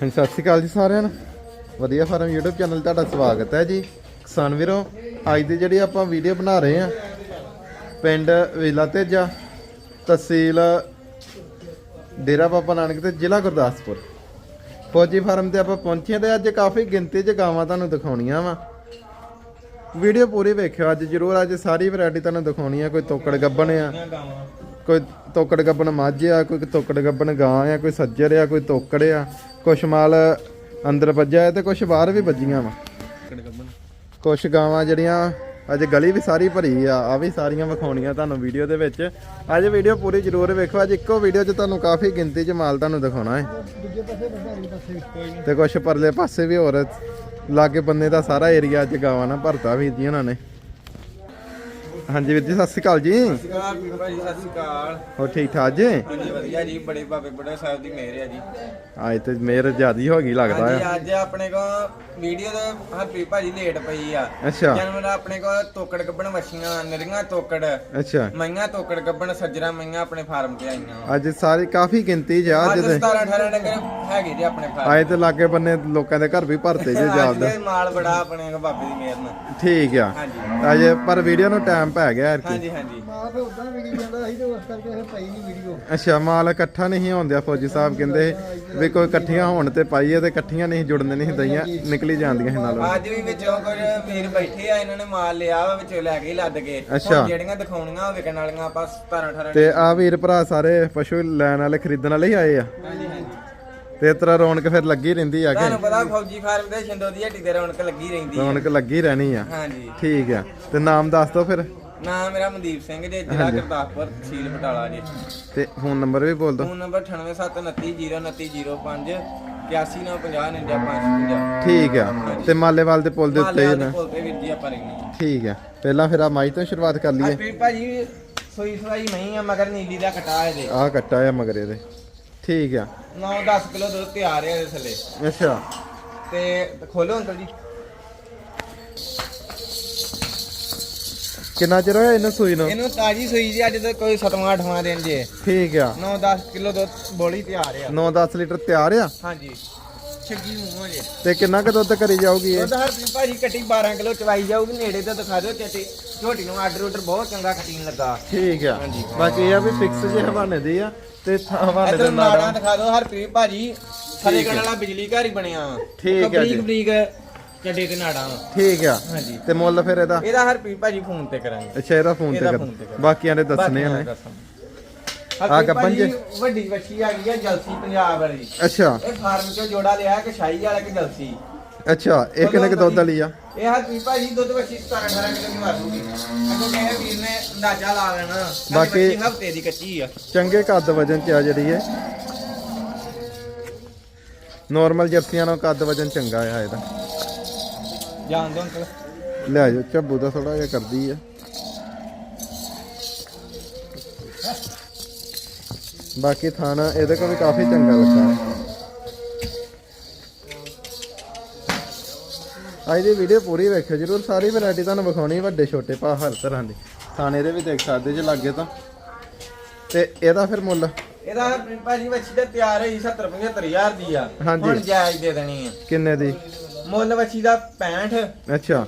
ਹਾਂਜੀ, ਸਤਿ ਸ਼੍ਰੀ ਅਕਾਲ ਜੀ ਸਾਰਿਆਂ ਨੂੰ। ਵਧੀਆ ਫਾਰਮ YouTube ਚੈਨਲ ਤੁਹਾਡਾ ਸਵਾਗਤ ਹੈ ਜੀ। ਕਿਸਾਨ ਵੀਰੋ, ਅੱਜ ਦੀ ਜਿਹੜੀ ਆਪਾਂ ਵੀਡੀਓ ਬਣਾ ਰਹੇ ਆ ਪਿੰਡ ਵੇਲਾ ਤੇਜਾ, ਤਹਿਸੀਲ ਡੇਰਾ ਬਾਬਾ ਨਾਨਕ ਤੇ ਜ਼ਿਲ੍ਹਾ ਗੁਰਦਾਸਪੁਰ। ਫੌਜੀ ਫਾਰਮ ਤੇ ਆਪਾਂ ਪਹੁੰਚੇ ਹਾਂ ਤੇ ਅੱਜ ਕਾਫੀ ਗਿਣਤੀ 'ਚ ਗਾਵਾਂ ਤੁਹਾਨੂੰ ਦਿਖਾਉਣੀਆਂ ਵਾ। ਵੀਡੀਓ ਪੂਰੀ ਵੇਖਿਓ, ਅੱਜ ਜਰੂਰ ਅੱਜ ਸਾਰੀ ਵੈਰਾਈਟੀ ਤੁਹਾਨੂੰ ਦਿਖਾਉਣੀ ਆ, ਕੋਈ ਤੋਕੜ ਗੱਬਣ ਆ, ਕੋਈ ਤੋਕੜ ਗੱਬਣ ਮੱਝ ਆ, ਕੋਈ ਤੋਕੜ ਗੱਬਣ ਗਾਂ ਆ, ਕੋਈ ਸੱਜਰ ਆ, ਕੋਈ ਤੋਕੜ ਆ। ਕੁਛ ਮਾਲ ਅੰਦਰ ਵੱਜਿਆ ਹੈ ਤੇ ਕੁਛ ਬਾਹਰ ਵੀ ਵੱਜੀਆਂ ਵਾ। ਕੁਛ ਗਾਵਾਂ ਜਿਹੜੀਆਂ ਅੱਜ ਗਲੀ ਵੀ ਸਾਰੀ ਭਰੀ ਆ ਆ ਵੀ ਸਾਰੀਆਂ ਵਿਖਾਉਣੀਆਂ ਤੁਹਾਨੂੰ ਵੀਡੀਓ ਦੇ ਵਿੱਚ। ਅੱਜ ਵੀਡੀਓ ਪੂਰੀ ਜ਼ਰੂਰ ਵੇਖੋ, ਅੱਜ ਇੱਕੋ ਵੀਡੀਓ 'ਚ ਤੁਹਾਨੂੰ ਕਾਫੀ ਗਿਣਤੀ 'ਚ ਮਾਲ ਤੁਹਾਨੂੰ ਦਿਖਾਉਣਾ ਹੈ। ਤੇ ਕੁਛ ਪਰਲੇ ਪਾਸੇ ਵੀ ਹੋਰ, ਲਾਗੇ ਬੰਨੇ ਦਾ ਸਾਰਾ ਏਰੀਆ ਅੱਜ ਗਾਵਾਂ ਨਾਲ ਭਰਤਾ ਵੀ ਜੀ ਉਹਨਾਂ ਨੇ। ਹਾਂਜੀ ਵੀਰ ਜੀ ਸਤਿ ਸ਼੍ਰੀ ਅਕਾਲ ਜੀ। ਸਤਿ ਸ਼੍ਰੀ ਅਕਾਲ ਵੀਰ ਭਾਜੀ ਸਤਿ ਸ਼੍ਰੀ ਅਕਾਲ ਹੋਰ ਠੀਕ ਠਾਕ ਜੀ? ਹਾਂਜੀ ਵਧੀਆ ਜੀ ਬੜੇ ਬਾਬੇ ਬੜਾ ਸਾਹਿਬ ਦੀ ਮਿਹਰ ਹੈ ਜੀ। ਅੱਜ ਤੇ ਮੇਰ ਜਿਆਦੀ ਹੋ ਗਈ ਲੱਗਦਾ ਹਾਂਜੀ ਆ ਅੱਜ ਆਪਣੇ ਕੋ ਵੀਡੀਓ ਦੇ ਹਰਪ੍ਰੀਤ ਭਾਜੀ ਲੇਟ ਪਈ ਆ। ਅੱਛਾ। ਜਨਮ ਦਾ ਆਪਣੇ ਕੋ ਤੋਕੜ ਗੱਬਣ ਵਛੀਆਂ ਨਰੀਆਂ ਤੋਕੜ ਅੱਛਾ। ਮਈਆਂ ਤੋਕੜ ਗੱਬਣ ਸੱਜਰਾ ਮਈਆਂ ਆਪਣੇ ਫਾਰਮ ਤੇ ਆਈਆਂ। ਅੱਜ ਸਾਰੀ ਕਾਫੀ ਗਿਣਤੀ ਆ ਅੱਜ ਅੱਜ ਤੇ। 17 18 ਡੰਗਰ ਹੈਗੇ ਜੀ ਆਪਣੇ ਫਾਰਮ। ਅੱਜ ਤੇ ਲਾਗੇ ਬੰਨੇ ਲੋਕਾਂ ਦੇ ਘਰ ਵੀ ਭਰਤੇ ਜੇ ਅੱਜ ਜਾਪਦਾ ਦੇ ਮਾਲ ਬੜਾ ਆਪਣੇ ਬਾਬੇ ਦੀ ਮਿਹਰ ਨਾਲ। ਠੀਕ ਆ। ਹਾਂਜੀ। ਅੱਜ ਪਰ ਵੀਡੀਓ ਨੂੰ ਟਾਈਮ ਪੈ ਗਿਆ ਯਾਰ ਕੀ ਹਾਂਜੀ ਹਾਂਜੀ। ਮਾਂ ਤੇ ਉਦਾਂ ਵਿਕੀ ਜਾਂਦਾ ਸੀ ਤੇ ਉਸ ਕਰਕੇ ਫਿਰ ਪਈ ਨਹੀਂ ਵੀਡੀਓ। ਅੱਛਾ ਮਾਲ ਇਕੱਠਾ ਨਹੀਂ ਹੁੰਦਿਆ ਫੌਜੀ ਸਾਹਿਬ ਕਹਿੰਦੇ ਵੀ ਕੋਈ ਇਕੱਠੀਆਂ ਹੋਣ ਤੇ ਪਾਈਏ ਤੇ ਇਕੱਠੀਆਂ ਨਹੀਂ ਜੁੜਨ ਨਹੀਂ ਦਈਆਂ। ਨਿਕਲੀ ਜਾਂਦੀਆਂ ਸੀ ਨਾਲੋਂ। ਅੱਜ ਵੀ ਵਿੱਚੋਂ ਕੁਝ ਵੀਰ ਬੈਠੇ ਆ ਇਹਨਾਂ ਨੇ ਮਾਲ ਲਿਆ ਵਾ ਵਿੱਚੋਂ ਲੈ ਕੇ ਹੀ ਲੱਦ ਕੇ। ਹੁਣ। ਜਿਹੜੀਆਂ ਦਿਖਾਉਣੀਆਂ ਵਿਕਣ ਵਾਲੀਆਂ ਆਪਾਂ 17 18 ਤੇ ਆ ਵੀਰ ਭਰਾ ਸਾਰੇ ਪਸ਼ੂ ਲੈਣ ਵਾਲੇ ਖਰੀਦਣ ਵਾਲੇ ਹੀ ਆਏ ਆ। ਹਾਂਜੀ ਹਾਂਜੀ। ਤੇ ਇਸ ਤਰ੍ਹਾਂ ਰੌਣਕ ਫਿਰ ਲੱਗੀ ਰਹਿੰਦੀ ਆ ਕਿ। ਤੁਹਾਨੂੰ ਪਤਾ ਫੌਜੀ ਫਾਰਮ ਦੇ ਛਿੰਦੋ ਦੀ ਹੱਟੀ ਤੇ ਰੌਣਕ ਲੱਗੀ ਰਹਿੰਦੀ ਹੈ ਰੌਣਕ ਲੱਗੀ ਰਹਿਣੀ ਆ। ਹਾਂਜੀ। ਠੀਕ ਆ। ਤੇ ਨਾਮ ਦੱਸ ਦਿਓ ਫਿਰ। ਨਾਮ ਮੇਰਾ ਮਨਦੀਪ ਸਿੰਘ ਜੀ ਜ਼ਿਲ੍ਹਾ ਗੁਰਦਾਸਪੁਰ ਤਹਿਸੀਲ ਬਟਾਲਾ ਜੀ। ਤੇ ਫੋਨ ਨੰਬਰ ਵੀ ਬੋਲ ਦਿਓ। ਫੋਨ ਨੰਬਰ 9879092905 81950 ਠੀਕ ਆ। ਤੇ ਮਾਲੇਵਾਲ ਦੇ ਪੁਲ ਦੇ ਉੱਤੇ ਹੀ ਨਾ? ਪੁੱਲ ਤੇ ਵੀਰ ਜੀ ਆਪਾਂ ਰਹਿੰਦੇ ਹਾਂ। ਠੀਕ ਆ। ਪਹਿਲਾਂ ਫਿਰ ਆ ਮਾਈ ਤੋਂ ਸ਼ੁਰੂਆਤ ਕਰ ਲਈਏ। ਆਪੀ ਭਾਜੀ ਸੋਈ ਸਵਾਈ ਨਹੀਂ ਆ ਮਗਰ ਨੀਲੀ ਦਾ ਕਟਾ ਇਹਦੇ। ਆਹ ਕੱਟਾ ਆ ਮਗਰੇ ਦੇ ਠੀਕ ਆ। 9-10 ਕਿਲੋ ਦੁੱਧ ਤਿਆਰ ਹੈ ਇਹਦੇ ਥੱਲੇ। ਅੱਛਾ। ਤੇ ਖੋਲੋ ਅੰਕਲ ਜੀ। ਕਿੰਨਾ ਚਿਰ ਹੋਇਆ ਇਹਨੂੰ ਸੂਈ ਨੂੰ? ਇਹਨੂੰ ਤਾਜੀ ਸੂਈ ਜੀ ਅੱਜ ਤੱਕ ਕੋਈ 7ਵਾਂ 8ਵਾਂ ਦਿਨ ਜੇ। ਠੀਕ ਆ। 9-10 ਕਿਲੋ ਦੁੱਧ ਬੋਲੀ ਤਿਆਰ ਆ। 9-10 ਲੀਟਰ ਤਿਆਰ ਆ? ਹਾਂਜੀ। ਛੱਗੀ ਮੂੰਹ ਜੇ। ਤੇ ਕਿੰਨਾ ਕੁ ਦੁੱਧ ਕਰੀ ਜਾਊਗੀ ਇਹ? ਦੁੱਧ ਹਰ ਭਾਜੀ ਕੱਟੀ 12 ਕਿਲੋ ਚਵਾਈ ਜਾਊਗੀ ਨੇੜੇ ਤੋਂ ਦਿਖਾ ਦਿਓ ਚੱਟੀ ਝੋਟੀ ਨੂੰ ਆਰਡਰ ਆਰਡਰ ਬਹੁਤ ਚੰਗਾ ਕਟੀਨ ਲੱਗਾ। ਠੀਕ ਆ। ਹਾਂਜੀ। ਬਾਕੀ ਇਹ ਆ ਵੀ ਫਿਕਸ ਜੇ ਹਵਾਨੇ ਦੀ ਆ ਤੇ ਥਾਂ ਹਵਾਨੇ ਦੇ ਨਾਲ ਦਿਖਾ ਦਿਓ ਹਰਪ੍ਰੀਤ ਭਾਜੀ ਗਣ ਵਾਲਾ ਬਿਜਲੀ ਘਰ ਹੀ ਬਣਿਆ। ਠੀਕ ਹੈ ਜੀ। ਬਰੀਕ ਬਰੀਕ ਚੱਡੇ ਤੇ ਨਾੜਾਂ ਵਾ। ਠੀਕ ਆ। ਹਾਂਜੀ। ਤੇ ਮੁੱਲ ਫਿਰ ਇਹਦਾ? ਇਹਦਾ ਹਰਪ੍ਰੀਤ ਭਾਜੀ ਫੋਨ ਤੇ ਕਰਾਂਗੇ। ਅੱਛਾ ਇਹਦਾ ਫੋਨ ਤੇ ਇਹਦਾ ਕਰ phone ਤੇ ਕਰ। ਬਾਕੀਆਂ ਦੇ ਦੱਸਣੇ ਬਾਕੀ ਨੇ ਦੱਸਾਂਗੇ। ਹਰਪ੍ਰੀਤ ਭਾਜੀ? ਵੱਡੀ ਵੱਛੀ ਆ ਗਈ ਆ ਜਲਸੀ ਪੰਜਾਬ ਵਾਲੀ। ਅੱਛਾ। ਇਹ ਫਾਰਮ ਚੋਂ ਜੋੜਾ ਲਿਆ ਕਿ ਸ਼ਾਹੀ ਵਾਲਾ ਕਿ ਜਲਸੀ? ਅੱਛਾ ਇਹ ਕਿੰਨੇ ਕੁ ਦੁੱਧ ਵਾਲੀ ਆ? ਇਹ ਹਰਪ੍ਰੀਤ ਭਾਜੀ ਦੁੱਧ ਵੱਛੀ 17 18 ਕਿਲੋ ਦੀ ਮਾਰੂਗੀ। ਅੱਗੋਂ ਕਹੇ ਵੀਰ ਨੇ ਅੰਦਾਜ਼ਾ ਲਾ ਲੈਣਾ। ਬਾਕੀ- ਬਾਕੀ ਹਫ਼ਤੇ ਦੀ ਕੱਚੀ ਆ। ਚੰਗੇ ਕੱਦ ਵਜਨ ਚ ਆ ਜਿਹੜੀ ਹੈ ਨਾਰਮਲ ਜਰਸੀਆਂ ਨਾਲੋਂ ਕੱਦ ਵਜਨ ਚੰਗਾ ਆ ਇਹਦਾ। ਜਾਣ ਦੋ ਅੰਕਲ ਲੈ ਜਾਓ ਝੱਬੂ ਦਾ ਥੋੜਾ ਜਿਹਾ ਕਰਦੀ ਆ। ਬਾਕੀ ਥਾਣਾ ਇਹਦੇ ਕੋਲ ਵੀ ਕਾਫੀ ਚੰਗਾ ਲੱਗਾ। ਅੱਜ ਦੀ ਵੀਡੀਓ ਪੂਰੀ ਵੇਖਿਓ ਜਰੂਰ ਸਾਰੀ ਵੈਰਾਈਟੀ ਤੁਹਾਨੂੰ ਵਿਖਾਉਣੀ ਵੱਡੇ ਛੋਟੇ ਭਾ ਹਰ ਤਰ੍ਹਾਂ ਦੀ। ਥਾਣੇ ਦੇ ਵੀ ਦੇਖ ਸਕਦੇ ਜੇ ਲੱਗੇ ਤਾਂ। ਤੇ ਇਹਦਾ ਫਿਰ ਮੁੱਲ? ਇਹਦਾ ਭਾਜੀ ਵੱਛੀ ਤੇ ਤਿਆਰ ਹੋਈ 70 75000 ਦੀ ਆ। ਹਾਂਜੀ। ਹੁਣ ਜਾਇਜ਼ ਦੇ ਦੇਣੀ ਆ। ਕਿੰਨੇ ਦੀ? ਮੁੱਲ ਵੱਛੀ ਦਾ 65 ਅੱਛਾ।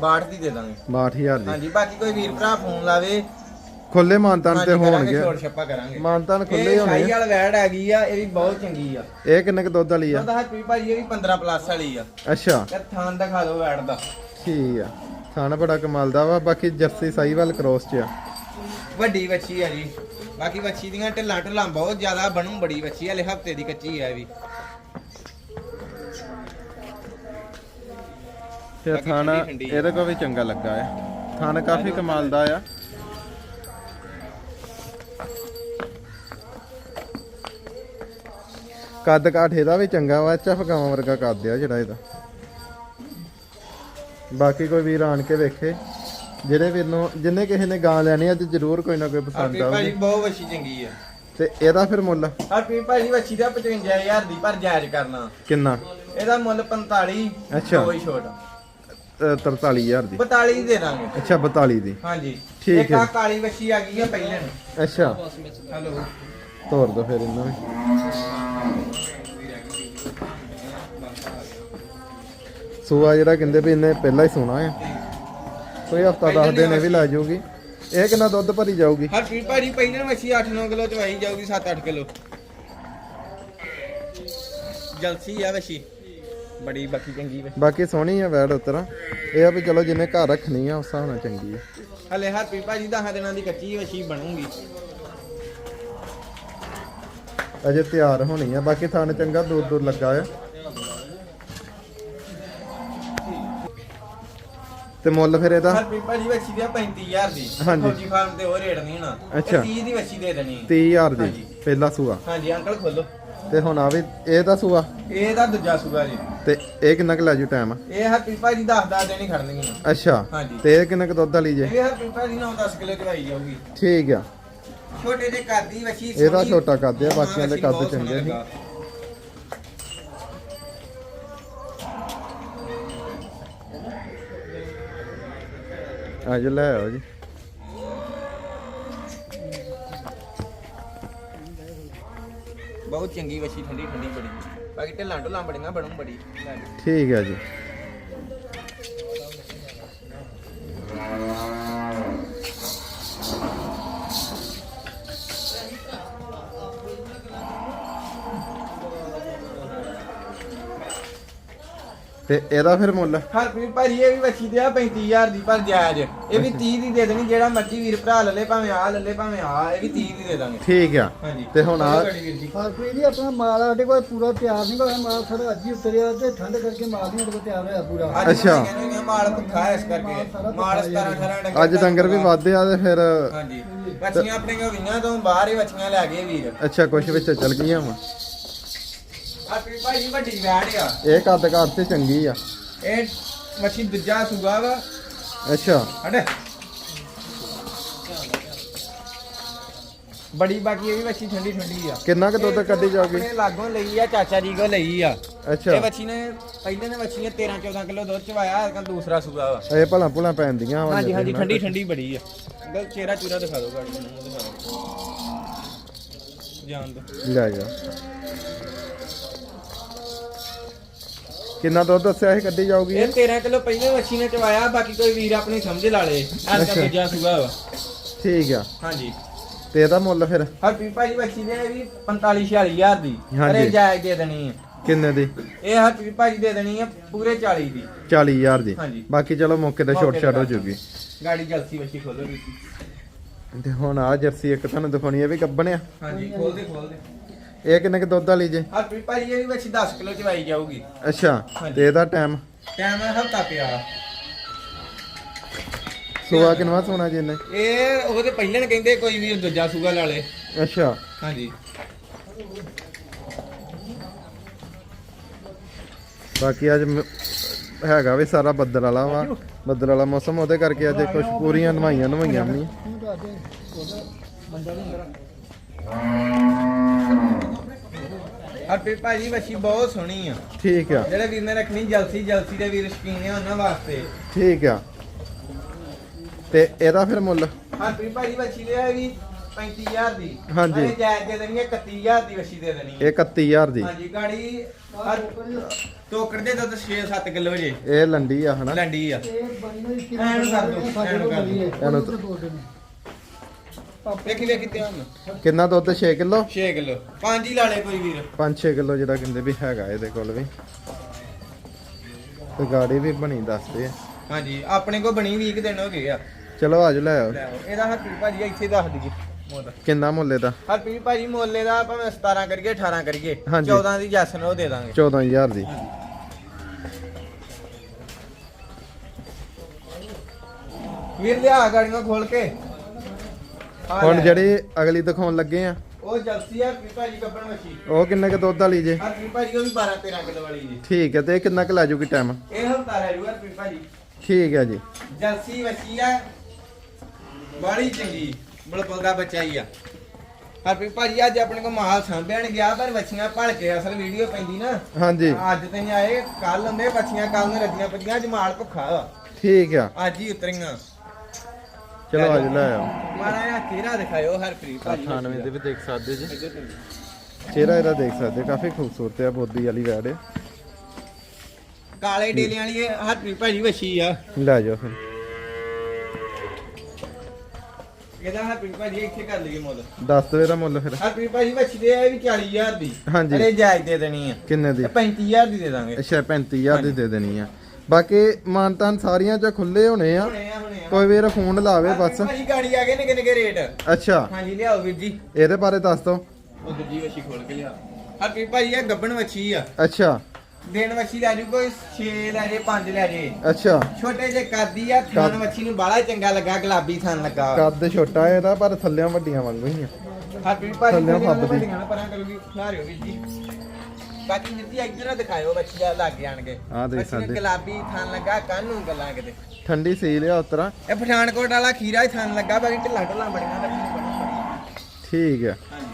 62 ਦੀ ਦੇ ਦਾਂਗੇ। 62000 ਦੀ। ਹਾਂਜੀ ਬਾਕੀ ਕੋਈ ਵੀਰ ਭਰਾ ਫੋਨ ਲਾਵੇ। ਖੁੱਲੇ ਮਾਨਤਾਨ ਤੇ ਹੋਣਗੇ। ਛੋੜ ਛੱਪਾ ਕਰਾਂਗੇ। ਮਾਨਤਾਨ ਖੁੱਲੇ ਇਹ ਹੀ ਹੋਣੇ ਸ਼ਾਹੀ ਆ। ਵਾਲਾ ਵੈੜ ਹੈਗੀ ਆ ਇਹ ਵੀ ਬਹੁਤ ਚੰਗੀ ਆ। ਇਹ ਕਿੰਨੇ ਕੁ ਦੁੱਧ ਵਾਲੀ ਆ? ਉਹਦਾ ਹਰਪ੍ਰੀਤ ਭਾਜੀ ਇਹ ਵੀ 15 ਪਲੱਸ ਵਾਲੀ ਆ। ਅੱਛਾ। ਤੇ ਥਾਨ ਦਿਖਾ ਦਿਓ ਵੈੜ ਦਾ। ਠੀਕ ਆ। ਥਾਣਾ ਬੜਾ ਕਮਾਲ ਦਾ ਵਾ ਬਾਕੀ ਜਰਸੀ ਸਾਈਵਾਲ ਕ੍ਰੋਸ ਚ ਆ। ਵੱਡੀ ਵੱਛੀ ਆ ਜੀ। ਬਾਕੀ ਵੱਛੀ ਦੀਆਂ ਢਿੱਲਾਂ ਢਿੱਲਾਂ ਬਹੁਤ ਜ਼ਿਆਦਾ ਬਣੂ ਬੜੀ ਵੱਛੀ ਆ ਹਲੇ ਹਫ਼ਤੇ ਦੀ ਕੱਚੀ ਆ ਇਹ ਵੀ। ਤੇ ਥਾਣਾ ਆ। ਇਹਦੇ ਕੋ ਵੀ ਚੰਗਾ ਲੱਗਾ ਆ। ਥਾਣਾ ਕਾਫੀ ਕਮਾਲ ਦਾ ਆ। ਕੱਦ ਕਾਠ ਇਹਦਾ ਵੀ ਚੰਗਾ ਵਾ ਚਫ ਗਾਵਾਂ ਵਰਗਾ ਕੱਦ ਆ ਜਿਹੜਾ ਇਹਦਾ। ਬਾਕੀ ਕੋਈ ਵੀਰ ਆਣ ਕੇ ਵੇਖੇ ਜਿਹੜੇ ਵੀਰ ਨੂੰ ਜਿੰਨੇ ਕਿਸੇ ਨੇ ਗਾਂ ਲੈਣੀ ਅੱਜ ਜ਼ਰੂਰ ਕੋਈ ਨਾ ਕੋਈ ਪਸੰਦ ਆਊਗੀ। ਬਹੁਤ ਵੱਛੀ ਚੰਗੀ ਆ। ਤੇ ਇਹਦਾ ਫਿਰ ਮੁੱਲ? ਹਰਪ੍ਰੀਤ ਭਾਜੀ ਵੱਛੀ ਦਾ 55000 ਦੀ ਪਰ ਜਾਇਜ਼ ਕਰਨਾ। ਕਿੰਨਾ? ਇਹਦਾ ਮੁੱਲ 45 ਅੱਛਾ। ਕੋਈ ਛੋਟ। 43000 ਦੀ। 42 ਦੀ ਦੇ ਦਾਂਗੇ। ਅੱਛਾ 42 ਦੀ। ਹਾਂਜੀ। ਠੀਕ ਇੱਕ ਆ ਹੈ। ਕਾਲੀ ਵੱਛੀ ਆ ਗਈ ਆ ਪਹਿਲਾਂ ਨੂੰ ਅੱਛਾ। ਹਲੋ। ਤੋਰ ਦੋ ਫਿਰ ਇਹਨਾਂ ਨੂੰ ਸੂਆ ਜਿਹੜਾ ਕਹਿੰਦੇ ਵੀ ਇਹਨੇ ਪਹਿਲਾਂ ਹੀ ਸੋਣਾ ਆ। ਕੋਈ ਹਫਤਾ ਦੱਸ ਦਿਨ ਇਹ ਵੀ ਲੈ ਜਾਊਗੀ। ਇਹ ਕਿੰਨਾ ਦੁੱਧ ਭਰੀ ਜਾਊਗੀ? ਹਰਪ੍ਰੀਤ ਭਾਜੀ ਪਹਿਲਾਂ ਮੱਛੀ 8-9 ਕਿਲੋ ਚਵਾਈ ਜਾਊਗੀ 7-8 ਕਿਲੋ। ਜਲਸੀ ਆ ਵਸ਼ੀ ਬੜੀ ਬਾਕੀ ਚੰਗੀ ਵੇ। ਬਾਕੀ ਸੋਹਣੀ ਆ ਵੈੜ ਉਤਰਾ। ਇਹ ਆ ਵੀ ਚਲੋ ਜਿੰਨੇ ਘਰ ਰੱਖਣੀ ਆ ਉਸ ਹਿਸਾਬ ਨਾਲ ਚੰਗੀ ਆ। ਹਲੇ ਹਰਪ੍ਰੀਤ ਭਾਜੀ 10 ਦਿਨਾਂ ਦੀ ਕੱਚੀ ਵਸ਼ੀ ਬਣੂਗੀ। ਅਜੇ ਤਿਆਰ ਹੋਣੀ ਆ ਬਾਕੀ ਥਣ ਚੰਗਾ ਦੂਰ ਦੂਰ ਲੱਗਾ ਆ। ਤੇ ਮੁੱਲ ਫਿਰ ਇਹਦਾ? ਹਰਪ੍ਰੀਤ ਭਾਜੀ ਵਸ਼ੀ ਦੀ ਆ 35000 ਦੀ। ਹਾਂਜੀ। ਫੌਜੀ ਫਾਰਮ ਤੇ ਉਹ ਰੇਟ ਨਹੀਂ ਹੋਣਾ। ਅੱਛਾ। 30 ਦੀ ਵਸ਼ੀ ਦੇ ਦੇਣੀ। ਹੈ। 30000 ਦੀ ਹਾਂਜੀ। ਪਹਿਲਾ ਸੂਆ। ਹਾਂਜੀ ਅੰਕਲ ਖੋਲੋ। ਤੇ ਹੁਣ ਆ ਵੀ ਇਹ ਤਾਂ ਸੂਆ? ਇਹ ਦਾ ਦੂਜਾ ਸੂਗਾ ਜੀ। ਤੇ ਇਹ ਕਿੰਨਾ ਕੁ ਲੈ ਜੂ ਟਾਈਮ ਇਹ ਹਰਪ੍ਰੀਤ ਭਾਜੀ 10-10 ਦਿਨ ਹੀ ਖੜਨਗੀਆਂ। ਅੱਛਾ ਹਾਂਜੀ। ਤੇ ਇਹ ਕਿੰਨਾ ਕੁ ਦੁੱਧ ਵਾਲੀ ਜੇ? ਇਹ ਹਰਪ੍ਰੀਤ ਭਾਜੀ 9-10 ਕਿਲੋ ਚਵਾਈ ਜਾਊਗੀ। ਠੀਕ ਆ। ਛੋਟੇ ਦੀ ਵਸ਼ੀ ਇਹਦਾ ਛੋਟਾ। ਕੱਦ ਆ, ਬਾਕੀਆਂ ਦੇ ਕੱਦ ਚੰਗੇ ਸੀ। ਅੱਜ ਲੈ ਆਓ ਜੀ। ਬਹੁਤ ਚੰਗੀ ਵਸ਼ੀ ਠੰਡੀ ਠੰਡੀ ਬੜੀ। ਬਾਕੀ ਢਿੱਲਾਂ ਢੁੱਲਾਂ ਬੜੀਆਂ ਬਣੂ ਬੜੀ। ਠੀਕ ਹੈ ਜੀ। ਤੇ ਇਹਦਾ ਫਿਰ ਮੁੱਲ? ਹਰਪ੍ਰੀਤ ਭਾਜੀ ਇਹ ਵੀ ਵੱਛੀ ਦੇ ਆ 35000 ਦੀ ਪਰ ਜਾਇਜ਼। ਇਹ ਵੀ 30 ਦੀ ਦੇ ਦੇਣੀ ਜਿਹੜਾ ਮਰਜ਼ੀ ਵੀਰ ਭਰਾ ਲੈ ਲੇ ਭਾਵੇਂ ਆ ਲੈ ਲੇ ਭਾਵੇਂ ਆ ਇਹ ਵੀ 30 ਦੀ ਦੇ ਦਾਂਗੇ। ਠੀਕ ਆ। ਹਾਂਜੀ। ਤੇ ਹੁਣ ਆ- ਗੜੀ ਵੀਰ ਜੀ। ਹਰਪ੍ਰੀਤ ਜੀ ਆਪਣਾ ਮਾਲ ਸਾਡੇ ਕੋਲ ਪੂਰਾ ਤਿਆਰ ਨਹੀਂ ਹੋਇਆ ਮਾਲ ਸਾਡਾ ਅੱਜ ਹੀ ਉਤਰਿਆ ਤੇ ਠੰਡ ਕਰਕੇ ਮਾਲ ਨਹੀਂ ਸਾਡੇ ਕੋਲ ਤਿਆਰ ਹੋਇਆ ਪੂਰਾ। ਅੱਜ ਅੱਛਾ। ਮਾਲ ਭੁੱਖਾ ਇਸ ਕਰਕੇ। ਮਾਲ 17 18 ਡੰਗਰ ਅੱਜ ਡੰਗਰ ਵੀ ਵੱਧਦੇ ਆ ਤੇ ਫਿਰ ਹਾਂਜੀ। ਵੱਛੀਆਂ ਆਪਣੇ ਕੋਲ ਗਈਆਂ ਤੋਂ ਬਾਹਰ ਹੀ ਵੱਛੀਆਂ ਲੈ ਗਏ ਵੀਰ। ਅੱਛਾ ਕੁਛ ਵਿੱਚ ਚਲ ਗਈਆਂ ਵਾ। ਹਰਪ੍ਰੀਤ ਭਾਜੀ ਵੱਡੀ ਵੈੜ ਆ। ਇਹ ਕੱਦ ਕੱਦ ਤੇ ਚੰਗੀ ਆ। ਇਹ ਮੱਛੀ ਦੂਜਾ ਸੁਗਾ ਵਾ। ਅੱਛਾ। ਹਟ। ਬੜੀ ਬਾਕੀ ਇਹ ਵੀ ਵੱਛੀ ਠੰਡੀ ਠੰਡੀ ਆ। ਕਿੰਨਾ ਕੁ ਦੁੱਧ ਕੱਢੀ ਜਾਊਗੀ? ਆਪਣੇ ਲਾਗੋਂ ਲਈ ਆ ਚਾਚਾ ਜੀ ਕੋ ਲਈ ਆ। ਅੱਛਾ। ਇਹ ਵੱਛੀ ਨੇ ਪਹਿਲੇ ਨੇ ਵੱਛੀ ਨੇ 13 14 ਕਿਲੋ ਦੁੱਧ ਚਵਾਇਆ ਇਹ ਦੂਸਰਾ ਸੂਗਾ ਵਾ। ਇਹ ਭਲਾ ਭੁਲਾ ਪੈਂਦੀਆਂ ਵਾ ਹਾਂਜੀ ਹਾਂਜੀ ਠੰਡੀ ਠੰਡੀ ਬੜੀ ਆ। ਗਲ ਚਿਹਰਾ ਚੂਰਾ ਦਿਖਾ ਦਿਓ ਗਾੜੀ ਨੂੰ ਦਿਖਾ ਦਿਓ। ਜਾਣ ਦੋ ਲੈ ਜਾ। ਕਿੰਨਾ ਦੁੱਧ ਦੱਸਿਆ ਇਹ ਕੱਢੀ ਜਾਊਗੀ? ਇਹ 13 ਕਿਲੋ ਪਹਿਲੇ ਵੱਛੀ ਨੇ ਚਵਾਇਆ ਬਾਕੀ ਕੋਈ ਵੀਰ ਆਪਣੀ ਸਮਝ ਲਾ ਲੇ। ਅੱਜ। ਦਾ ਦੂਜਾ ਸੂਗਾ ਵਾ। ਠੀਕ ਆ। ਹਾਂਜੀ। ਤੇ ਇਹਦਾ ਮੁੱਲ ਫਿਰ? ਹਰਪੀ ਭਾਈ ਵੱਛੀ ਦੇ ਵੀ 45 46000 ਦੀ। ਅਰੇ ਜਾਇਜ਼ ਦੇ ਦੇਣੀ ਹੈ ਕਿੰਨੇ ਦੀ? ਇਹ ਹਰਪੀ ਭਾਈ ਦੇ ਦੇਣੀ ਹੈ ਪੂਰੇ 40 ਦੀ। 40000 ਦੀ। ਹਾਂਜੀ। ਬਾਕੀ ਚਲੋ ਮੌਕੇ ਤੇ ਛੋਟ ਛਾਟ ਹੋ ਜੂਗੀ। ਗਾੜੀ ਜਲਸੀ ਵੱਛੀ ਖੋਲੋ ਵੀ ਤੇ ਹੁਣ ਆ ਜਰਸੀ ਇੱਕ ਤੁਹਾਨੂੰ ਦਿਖਾਉਣੀ ਹੈ ਵੀ ਗੱਬਣਿਆ। ਹਾਂਜੀ ਖੋਲ ਦੇ ਖੋਲ ਦੇ ਇਹ ਕਿੰਨੇ ਕੁ ਦੁੱਧ ਵਾਲੀ ਜੇ? ਹਰਪੀ ਭਾਈ ਇਹ ਵੀ ਵੱਛੀ 10 ਕਿਲੋ ਚਵਾਈ ਜਾਊਗੀ। ਅੱਛਾ। ਤੇ ਇਹਦਾ ਟਾਈਮ ਟਾਈਮ ਹੈ ਹਫਤਾ ਪਿਆ। ਸੋਆ ਕਿਨਵਾ ਸੋਨਾ ਜੀ ਇਹਨੇ? ਇਹ ਉਹਦੇ ਪਹਿਲੇ ਨੇ ਕਹਿੰਦੇ ਕੋਈ ਵੀ ਦੂਜਾ ਸੂਗਾ ਲਾ ਲੇ। ਅੱਛਾ। ਹਾਂਜੀ। ਬਾਕੀ ਅੱਜ ਹੈਗਾ ਵੀ ਸਾਰਾ ਬੱਦਲ ਵਾਲਾ ਵਾ। ਬੱਦਲ ਵਾਲਾ ਮੌਸਮ ਉਹਦੇ ਕਰਕੇ ਅੱਜ ਕੁਝ ਪੂਰੀਆਂ ਨਵਾਈਆਂ ਨਵਾਈਆਂ ਤੂੰ ਨਹੀਂ ਮੇਰਾ ਹਰਪੀ ਭਾਜੀ ਵੱਛੀ ਬਹੁਤ ਸੋਹਣੀ ਆ। ਠੀਕ ਆ। ਜਿਹੜੇ ਵੀਰ ਨੇ ਰੱਖਣੀ ਜਲਸੀ ਜਲਸੀ ਦੇ ਵੀਰ ਸ਼ਕੀਨ ਆ ਉਹਨਾਂ ਵਾਸਤੇ। ਠੀਕ ਆ। ਤੇ ਇਹਦਾ ਫਿਰ ਮੁੱਲ? ਹਰਪੀ ਭਾਜੀ ਵੱਛੀ ਦੇ ਵੀ 35000 ਦੀ। ਹਾਂਜੀ। ਅਰੇ ਜਾਇਜ਼ ਦੇ ਦੇਣੀ ਹੈ 31000 ਦੀ ਵੱਛੀ ਦੇ ਦੇਣੀ ਹੈ ਇਹ 31000 ਦੀ। ਹਾਂਜੀ ਗਾੜੀ ਹਰ ਟੋਕਰ ਦੇ ਦੁੱਧ 6-7 ਕਿਲੋ ਜੇ। ਇਹ ਲੰਡੀ ਆ ਹਨਾ? ਲੰਡੀ ਆ। ਐਨ ਕਰ ਸਾਡੇ ਐਨ ਕਰ ਹੈ ਇਹਨੂੰ ਵੇਖੀ ਵੇਖੀ ਧਿਆਨ ਨਾਲ ਕਿੰਨਾ ਦੁੱਧ? 6 ਕਿਲੋ? 6 ਕਿਲੋ। ਪੰਜ ਹੀ ਲਾ ਲੇ ਕੋਈ ਵੀਰ। 5-6 ਕਿਲੋ ਜਿਹੜਾ ਕਹਿੰਦੇ ਵੀ ਹੈਗਾ ਇਹਦੇ ਕੋਲ ਵੀ। ਤੇ ਗਾੜੀ ਵੀ ਬਣੀ ਦੱਸਦੇ ਆ ਹਾਂਜੀ ਆਪਣੇ ਕੋ ਬਣੀ 20 ਕੁ ਦਿਨ ਹੋ ਗਏ ਆ। ਚਲੋ ਆਜੋ ਲੈ ਆਓ। ਲੈ ਆਓ। ਇਹਦਾ ਹਰਪੀ ਭਾਜੀ ਇੱਥੇ ਦੱਸ ਦਈਏ। ਕਿੰਨਾ ਮੁੱਲ ਇਹਦਾ ਹਰਪੀ ਭਾਜੀ ਮੁੱਲੇ ਦਾ ਭਾਵੇਂ 17 ਕਰੀਏ 18 ਕਰੀਏ। ਹਾਂਜੀ। 14 ਦੀ ਜੈਸਨ ਉਹ ਦੇ ਦਾਂਗੇ। 14000 ਦੀ। ਵੀਰ ਲਿਆ ਗਾੜੀਆਂ ਖੋਲ ਕੇ। ਹੁਣ। ਜਿਹੜੀ ਅਗਲੀ ਦਿਖਾਉਣ ਲੱਗੇ ਆ। ਉਹ ਜਲਸੀ ਆ ਪੀ ਭਾਜੀ ਗੱਬਣ ਮੱਛੀ। ਉਹ ਕਿੰਨੇ ਕ ਦੁੱਧ ਵਾਲੀ ਜੇ? ਆ ਪੀ ਭਾਜੀ ਉਹ ਵੀ 12 13 ਕਿਲੋ ਵਾਲੀ ਜੀ। ਠੀਕ ਹੈ ਤੇ ਇਹ ਕਿੰਨਾ ਕ ਲੈ ਜੂਗੀ ਟਾਈਮ ਇਹ ਹਲਤਾ ਰਹਿ ਜੂਗਾ ਪੀ ਭਾਜੀ। ਠੀਕ ਹੈ ਜੀ। ਜਲਸੀ ਮੱਛੀ ਆ ਬੜੀ ਚੰਗੀ ਬਲਬਲ ਦਾ ਬੱਚਾ ਹੀ ਆ। ਹਰਪੀ ਭਾਜੀ ਅੱਜ ਆਪਣੇ ਕੋ ਮਾਲ ਸਾਂਭਿਆ ਨਹੀਂ ਗਿਆ ਪਰ ਬੱਚੀਆਂ ਭਲ ਕੇ ਅਸਲ ਵੀਡੀਓ ਪੈਂਦੀ ਨਾ। ਹਾਂਜੀ। ਅੱਜ ਤੇ ਆਏ ਕੱਲ ਹੁੰਦੇ ਬੱਚੀਆਂ ਕੱਲ ਨੂੰ ਰੱਜੀਆਂ ਪੱਜੀਆਂ ਅੱਜ ਮਾਲ ਭੁੱਖਾ ਠੀਕ ਆ। ਅੱਜ ਹੀ ਉਤਰੀਆਂ। ਚਲੋ ਆਜੋ ਲੈ ਆਓ। ਮਾਰਾ ਇਹ ਚਿਹਰਾ ਦਿਖਾਇਓ ਹਰਪ੍ਰੀਤ ਭਾਜੀ 98 ਦੇ ਵੀ ਦੇਖ ਸਕਦੇ ਜੀ। ਚਿਹਰਾ ਇਹਦਾ ਦੇਖ ਸਕਦੇ ਕਾਫੀ ਖੂਬਸੂਰਤ ਆ ਬੋਦੀ ਵਾਲੀ ਵੈੜ ਹੈ ਕਾਲੇ ਡੇਲੇ ਵਾਲੀ ਇਹ ਹਰਪ੍ਰੀਤ ਭਾਜੀ ਵੱਛੀ ਆ। ਲੈ ਜਾਓ ਫਿਰ। ਇਹਦਾ ਹਰਪ੍ਰੀਤ ਭਾਜੀ ਇੱਥੇ ਕਰ ਲਈਏ ਮੁੱਲ। ਦੱਸ ਦਿਓ ਇਹਦਾ ਮੁੱਲ ਫਿਰ। ਹਰਪ੍ਰੀਤ ਭਾਜੀ ਵੱਛੀ ਦੇ ਇਹ ਵੀ 40000 ਦੀ। ਹਾਂਜੀ। ਅਰੇ ਜਾਇਜ਼ ਦੇ ਦੇਣੀ ਆ। ਕਿੰਨੇ ਦੀ? ਇਹ 35000 ਦੀ ਦੇ ਦਾਂਗੇ। ਅੱਛਾ 35000 ਦੀ ਦੇ ਦੇਣੀ ਆ। ਬਾਕੀ ਮਾਨਤਾਨ ਸਾਰੀਆਂ ਚ ਖੁੱਲੇ ਹੋਣੇ ਆ। ਹੁਣੇ ਆ ਹੁਣੇ ਆ। ਕੋਈ ਵੀਰ ਫੋਨ ਲਾਵੇ ਬਸ। ਭਾਜੀ ਗਾੜੀ ਆ ਗਏ ਨਿੱਕੇ ਨਿੱਕੇ ਰੇਟ। ਅੱਛਾ। ਹਾਂਜੀ ਲਿਆਓ ਵੀਰ ਜੀ। ਇਹਦੇ ਬਾਰੇ ਦੱਸ ਦਿਓ ਉਹ ਦੂਜੀ ਵੱਛੀ ਖੋਲ ਕੇ ਲਿਆ। ਹਰਪ੍ਰੀਤ ਭਾਜੀ ਇਹ ਗੱਬਣ ਵੱਛੀ ਆ। ਅੱਛਾ। ਦਿਨ ਵੱਛੀ ਲੈ ਜੂ ਕੋਈ 6 ਲੈ ਜੇ 5 ਲੈ ਜੇ। ਅੱਛਾ। ਛੋਟੇ ਜੇ ਕਰਦੀ ਆ ਥਾਨ ਵੱਛੀ ਨੂੰ ਬਾਲਾ ਚੰਗਾ ਲੱਗਾ ਗੁਲਾਬੀ ਥਾਨ ਲੱਗਾ। ਕੱਦ ਛੋਟਾ ਇਹਦਾ ਪਰ ਥੱਲਿਆਂ ਵੱਡੀਆਂ ਵਾਂਗੂ ਹੀ ਆ। ਹਰਪ੍ਰੀਤ ਭਾਜੀ ਥੱਲੇ ਥੱਲੇ ਫੱਬਦੀ। ਵੱਡੀਆਂ ਨਾ ਪਰਾਂ ਕਰੂਗੀ। ਖਿਲਾਰਿਓ ਵੀਰ ਜੀ। ਬਾਕੀ ਨਿੱਤੀ ਇੱਧਰ ਦਿਖਾਇਓ ਬੱਚੀਆਂ ਲੱਗ ਜਾਣਗੇ। ਆਹ ਦੇਖ ਬੱਚੀ ਨੂੰ ਸਕਦੇ। ਗੁਲਾਬੀ ਥਾਨ ਲੱਗਾ ਕਾਨੂੰ ਗੱਲਾਂ ਕਿਤੇ। ਠੰਡੀ ਸੀਲ ਆ ਉਤਰਾ। ਇਹ ਪਠਾਨਕੋਟ ਵਾਲਾ ਖੀਰਾ ਹੀ ਥਾਨ ਲੱਗਾ ਬਾਕੀ ਢਿੱਲਾ ਢਿੱਲਾ ਬੜੀਆਂ ਬੱਚੀ ਨੂੰ ਬੜੀ ਬੜੀ ਠੀਕ ਆ। ਹਾਂਜੀ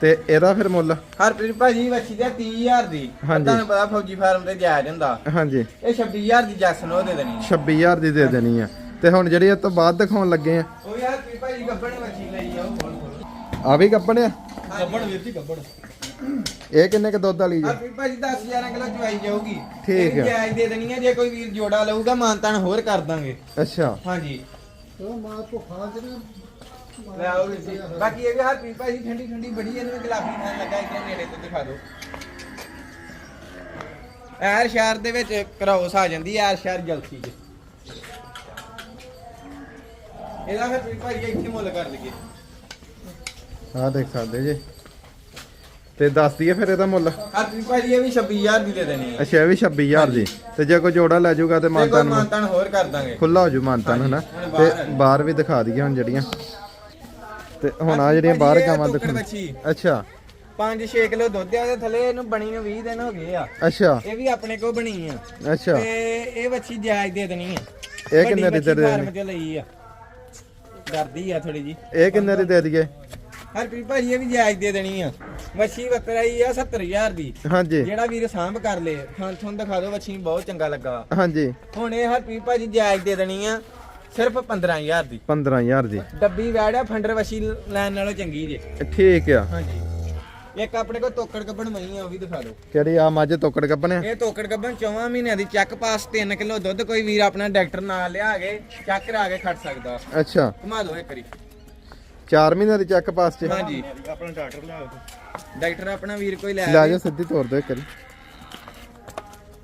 ਤੇ ਇਹਦਾ ਫਿਰ ਮੁੱਲ? ਹਰਪ੍ਰੀਤ ਭਾਜੀ ਬੱਚੀ ਦੇ 30000 ਦੀ। ਹਾਂਜੀ। ਤੁਹਾਨੂੰ ਪਤਾ ਫੌਜੀ ਫਾਰਮ ਤੇ ਜਾਇਜ਼ ਹੁੰਦਾ। ਹਾਂਜੀ। ਇਹ 26000 ਦੀ ਜੈਕਸਨ ਉਹ ਦੇ ਦੇਣੀ ਹੈ। 26000 ਦੀ ਦੇ ਦੇਣੀ ਆ। ਤੇ ਹੁਣ ਜਿਹੜੀ ਇਹ ਤੋਂ ਬਾਅਦ ਦਿਖਾਉਣ ਲੱਗੇ ਆ। ਉਹ ਯਾਰ ਹਰਪ੍ਰੀਤ ਭਾਜੀ ਗੱਬਣ ਆ ਵੀ ਕੱਪਣੇ ਆ? ਗੱਬਣ ਵੀਰ ਜੀ ਗੱਬਣ ਇਹ ਕਿੰਨੇ ਕ ਦੁੱਧ ਵਾਲੀ ਜੀ? ਹਰਪ੍ਰੀਤ ਭਾਜੀ 10000 ਕਿਲੋ ਚਵਾਈ ਜਾਊਗੀ। ਠੀਕ ਹੈ। ਜਾਇਜ਼ ਦੇ ਦੇਣੀ ਹੈ ਜੇ ਕੋਈ ਵੀਰ ਜੋੜਾ ਲਊਗਾ ਮਾਨਤਾਨ ਹੋਰ ਕਰ ਦਾਂਗੇ। ਅੱਛਾ। ਹਾਂਜੀ। ਉਹ ਮਾਂ ਭੁੱਖਾ ਜਿਹੜਾ ਲੈ ਆਓ ਵੀਰ ਜੀ। ਬਾਕੀ ਇਹ ਵੀ ਹਰਪ੍ਰੀਤ ਭਾਜੀ ਠੰਡੀ ਠੰਡੀ ਬੜੀ ਇਹਨੂੰ ਵੀ ਗੁਲਾਬੀ ਨਾਲ ਲੱਗਾ ਇੱਥੇ ਨੇੜੇ ਤੋਂ ਦਿਖਾ ਦਿਓ। ਐਰ ਸ਼ਹਿਰ ਦੇ ਵਿੱਚ ਕਰਾਉਸ ਆ ਜਾਂਦੀ ਐਰ ਸ਼ਹਿਰ ਜਲਸੀ ਚ। ਇਹਦਾ ਹਰਪ੍ਰੀਤ ਭਾਜੀ ਇੱਥੇ ਮੁੱਲ ਕਰ ਲਈਏ ਆ ਦੇਖ ਸਕਦੇ ਜੀ। ਤੇ ਦੱਸ ਦਈਏ ਫਿਰ ਇਹਦਾ ਮੁੱਲ? ਹਰਪ੍ਰੀਤ ਭਾਜੀ ਇਹ ਵੀ 26000 ਦੀ ਦੇ ਦੇਣੀ ਹੈ। ਅੱਛਾ ਇਹ ਵੀ 26000 ਦੀ। ਤੇ ਜੇ ਕੋਈ ਜੋੜਾ ਲੈ ਜਾਊਗਾ ਤੇ ਤੇ ਕੋਈ ਮਾਨਤਾਨ ਮਾਨਤਾਨ ਹੋਰ ਕਰ ਦਾਂਗੇ। ਖੁੱਲਾ ਹੋ ਜੂ ਮਾਨਤਾਨ ਹਨਾ? ਤੇ ਬਾਹਰ ਵੀ ਦਿਖਾ ਦਈਏ ਹੁਣ ਜਿਹੜੀਆਂ। ਤੇ ਹੁਣ ਆ ਜਿਹੜੀਆਂ ਬਾਹਰ ਗਾਵਾਂ ਦਿਖਣ ਅੱਛਾ। 5-6 ਕਿਲੋ ਦੁੱਧ ਆ ਉਹਦੇ ਥੱਲੇ ਇਹਨੂੰ ਬਣੀ ਨੂੰ 20 ਦਿਨ ਹੋ ਗਏ ਆ। ਅੱਛਾ। ਇਹ ਵੀ ਆਪਣੇ ਕੋ ਬਣੀ ਆ। ਅੱਛਾ। ਤੇ ਇਹ ਬੱਚੀ ਜਾਇਜ਼ ਦੇ ਦੇਣੀ ਆ। ਇਹ ਕਿੰਨੇ ਦੀ ਦੇ ਦੇਣੀ? ਤੇ ਲਈ ਆ। ਡਰਦੀ ਆ ਥੋੜੀ ਜੀ ਇਹ ਕਿੰਨੇ ਦੀ ਦੇ ਦਈਏ? ਹਰਪ੍ਰੀਤ ਭਾਜੀ ਇਹ ਵੀ ਜਾਇਜ਼ ਦੇ ਦੇਣੀ ਆ। ਮੱਛੀ ਬੱਕਰਾਈ ਆ 70000 ਦੀ। ਹਾਂਜੀ। ਜਿਹੜਾ ਵੀਰ ਸਾਂਭ ਕਰ ਲੇ ਥਾਂ ਥੋਂ ਦਿਖਾ ਦਿਓ ਮੱਛੀ ਬਹੁਤ ਚੰਗਾ ਲੱਗਾ। ਹਾਂਜੀ। ਹੁਣ ਇਹ ਹਰਪ੍ਰੀਤ ਭਾਜੀ ਜਾਇਜ਼ ਦੇ ਦੇਣੀ ਆ ਸਿਰਫ 15000 ਦੀ। 15000 ਦੀ। ਡੱਬੀ ਵੈੜਿਆ ਫੰਡਰ ਵਸ਼ੀ ਲੈਣ ਨਾਲੋਂ ਚੰਗੀ ਜੇ। ਠੀਕ ਆ। ਹਾਂਜੀ। ਇੱਕ ਆਪਣੇ ਕੋਲ ਤੋਕੜ ਕੱਪਣ ਮਈ ਆ ਉਹ ਵੀ ਦਿਖਾ ਦਿਓ। ਕਿਹੜੀ ਆ ਮੱਝ ਤੋਕੜ ਕੱਪਣੇ ਇਹ ਤੋਕੜ ਕੱਪਣ 4 ਮਹੀਨਿਆਂ ਦੀ ਚੱਕ ਪਾਸ 3 ਕਿਲੋ ਦੁੱਧ ਕੋਈ ਵੀਰ ਆਪਣਾ ਡਾਕਟਰ ਨਾਲ ਲਿਆ ਕੇ ਚੱਕ ਕਰਾ ਕੇ ਖੜ ਸਕਦਾ। ਅੱਛਾ। ਘੁਮਾ ਦਿਓ ਇੱਕ ਵਾਰੀ। 4 ਮਹੀਨਿਆਂ ਦੀ ਚੱਕ ਪਾਸ ਚ। ਹਾਂਜੀ। ਆਪਣਾ ਡਾਕਟਰ ਲਿਆ ਡਾਕਟਰ ਆਪਣਾ ਵੀਰ ਕੋਈ ਲੈ ਲੈ। ਜਾ ਸਿੱਧੀ ਤੋਰ ਦੋ ਇੱਕ ਵਾਰੀ।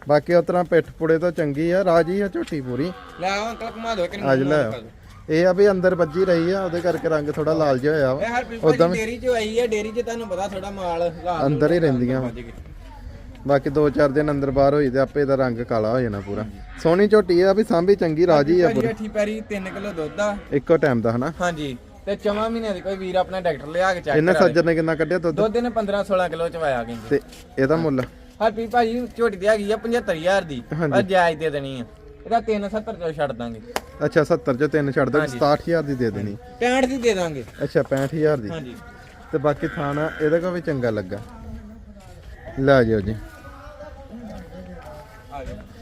ਬਾਕੀ ਉਤਰਾ ਪਿੱਠ ਪੁੜੇ ਤੋਂ ਚੰਗੀ ਆ ਰਾਜੀ ਆ ਝੋਟੀ ਪੂਰੀ। ਲੈ ਆਓ ਅੰਕਲ ਘੁਮਾ ਦਿਓ ਇੱਕ ਅੱਜ ਲੈ ਆਓ। ਇਹ ਆ ਵੀ ਅੰਦਰ ਵੱਜੀ ਰਹੀ ਆ ਉਹਦੇ ਕਰਕੇ ਰੰਗ ਥੋੜਾ ਲਾਲ ਜਿਹਾ ਹੋਇਆ ਇਹ ਵਾ ਹਰ ਉਦਾਂ ਪੀਪਾ ਵੀ ਡੇਰੀ ਚ ਆਈ ਹੈ ਡੇਰੀ ਚ ਤੁਹਾਨੂੰ ਪਤਾ ਥੋੜਾ ਮਾਲ ਅੰਦਰ ਹੀ ਰਹਿੰਦੀਆਂ ਵਾਂ। ਬਾਕੀ 2-4 ਦਿਨ ਅੰਦਰ ਬਾਹਰ ਹੋਈ ਤੇ ਆਪੇ ਇਹਦਾ ਰੰਗ ਕਾਲਾ ਹੋ ਜਾਣਾ ਪੂਰਾ। ਸੋਹਣੀ ਝੋਟੀ ਆ ਵੀ ਸਾਂਭੀ ਚੰਗੀ ਰਾਜੀ ਆ ਪੂਰੀ। ਅੱਠੀ ਪੈਰੀ 3 ਕਿਲੋ ਦੁੱਧ ਆ। ਇੱਕੋ ਟਾਈਮ ਦਾ ਹਨਾ। ਹਾਂਜੀ। ਤੇ ਚਵਾਂ ਮਹੀਨਿਆਂ ਦੀ ਕੋਈ ਵੀਰ ਆਪਣਾ ਡਾਕਟਰ ਲਿਆ ਕੇ ਚੈੱਕ ਇਹਨੇ। ਸੱਜਰ ਨੇ ਕਿੰਨਾ ਕੱਢਿਆ ਦੁੱਧ? ਦੁੱਧ ਇਹਨੇ 15 16 ਕਿਲੋ ਚਵਾਇਆ ਕਹਿੰਦੇ। ਤੇ ਇਹਦਾ ਮੁੱਲ। ਹਰਪੀ ਭਾਜੀ ਝੋਟੀ ਤੇ ਹੈਗੀ ਆ 75000 ਦੀ। ਪਰ ਜਾਇਜ਼ ਦੇ ਦੇਣੀ ਆ। ਇਹਦਾ 370 ਚੋਂ ਛੱਡ ਦਾਂਗੇ। ਅੱਛਾ 70 ਚੋਂ ਤਿੰਨ ਛੱਡ ਦੋ ਹਾਂਜੀ। 67000 ਦੀ ਦੇ ਦੇਣੀ। 65 ਦੀ ਦੇ ਦਾਂਗੇ। ਅੱਛਾ 65000 ਦੀ। ਹਾਂਜੀ। ਤੇ ਬਾਕੀ ਥਾਣਾ ਇਹਦਾ ਕੋ ਵੀ ਚੰਗਾ ਲੱਗਾ। ਲੈ ਜਿਓ ਜੀ। ਆ ਜਾਓ। ਹਰਪੀ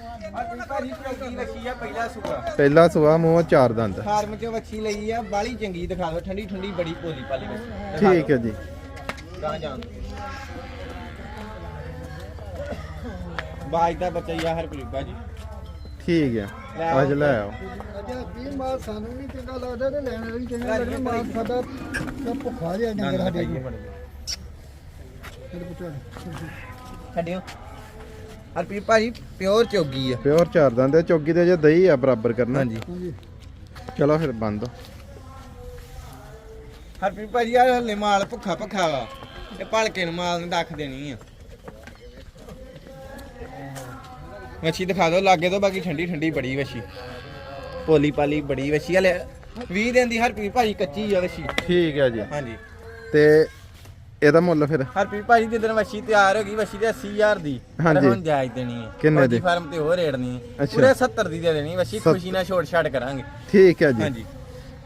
ਭਾਜੀ ਚੌਕੀ ਵੱਛੀ ਆ ਪਹਿਲਾ ਸੂਆ ਪਹਿਲਾ ਸੁਆ ਮੂੰਹ ਚਾਰ ਦੰਦ। ਫਾਰਮ ਚ ਵੱਛੀ ਲਈ ਆ ਬਾਲੀ ਚੰਗੀ ਦਿਖਾ ਦਿਓ ਠੰਡੀ ਠੰਡੀ ਬੜੀ ਭੋਲੀ ਪਾਲੀ ਵੱਛੀ। ਦਿਖਾ ਠੀਕ ਹੈ ਜੀ। ਗਾਂ ਜਾਣ ਬਾਜ ਦਾ ਬੱਚਾ ਹੀ ਆ ਹਰਪ੍ਰੀਤ ਭਾਜੀ ਠੀਕ ਹੈ। ਅੱਜ ਲੈ ਆਓ। ਮਾਲ ਸਾਨੂੰ ਨਹੀਂ ਚੰਗਾ ਲੱਗਦਾ ਤੇ ਲੈਣ ਵਾਲੀ ਚੰਗਾ ਲੱਗਦਾ ਮਾਲ ਸਾਡਾ ਤਾਂ ਭੁੱਖਾ ਜਿਹਾ ਡੰਗਰ ਸਾਡੇ ਕੋਲ। ਮੇਰੇ ਪੁੱਤਰ ਛੱਡਿਓ। ਹਰਪ੍ਰੀਤ ਭਾਜੀ ਪਿਓਰ ਚੋਗੀ ਆ। ਪਿਓਰ ਚਾਰ ਦੰਦ ਚੌਗੀ ਦੇ ਜੇ ਦਹੀਂ ਆ ਬਰਾਬਰ ਕਰਨਾ। ਹਾਂਜੀ। ਚਲੋ ਫਿਰ ਬੰਦ। ਹਰਪ੍ਰੀਤ ਭਾਜੀ ਆ ਹਲੇ ਮਾਲ ਭੁੱਖਾ ਭੁੱਖਾ ਵਾ ਤੇ ਭਲਕੇ ਨੂੰ ਮਾਲ ਨੂੰ ਦੱਖ ਦੇਣੀ ਆ। ਮੱਛੀ ਦਿਖਾ ਦਿਓ ਲਾਗੇ ਤੋਂ ਬਾਕੀ ਠੰਡੀ ਠੰਡੀ ਬੜੀ ਵੱਛੀ। ਪੋਲੀ ਪਾਲੀ ਬੜੀ ਵੱਛੀ ਹਲੇ 20 ਦਿਨ ਦੀ ਹਰਪ੍ਰੀਤ ਭਾਜੀ ਕੱਚੀ ਆ ਵੱਛੀ। ਠੀਕ ਹੈ ਜੀ। ਹਾਂਜੀ। ਤੇ ਇਹਦਾ ਮੁੱਲ ਫਿਰ? ਹਰਪ੍ਰੀਤ ਭਾਜੀ ਦਿਨ ਵੱਛੀ ਤਿਆਰ ਹੋ ਗਈ ਵੱਛੀ ਦੇ 80000 ਦੀ। ਪਰ ਹਾਂਜੀ। ਹੁਣ ਜਾਇਜ਼ ਦੇਣੀ ਹੈ। ਕਿੰਨੇ ਦੀ? ਫਾਰਮ ਤੇ ਹੋਰ ਰੇਟ ਨਹੀਂ ਹੈ। ਅੱਛਾ। ਪੂਰੇ 70 ਦੀ ਦੇ ਦੇਣੀ ਵੱਛੀ ਖੁਸ਼ੀ ਨਾਲ ਛੋੜ ਛਾੜ ਕਰਾਂਗੇ। ਠੀਕ ਹੈ ਜੀ। ਹਾਂਜੀ।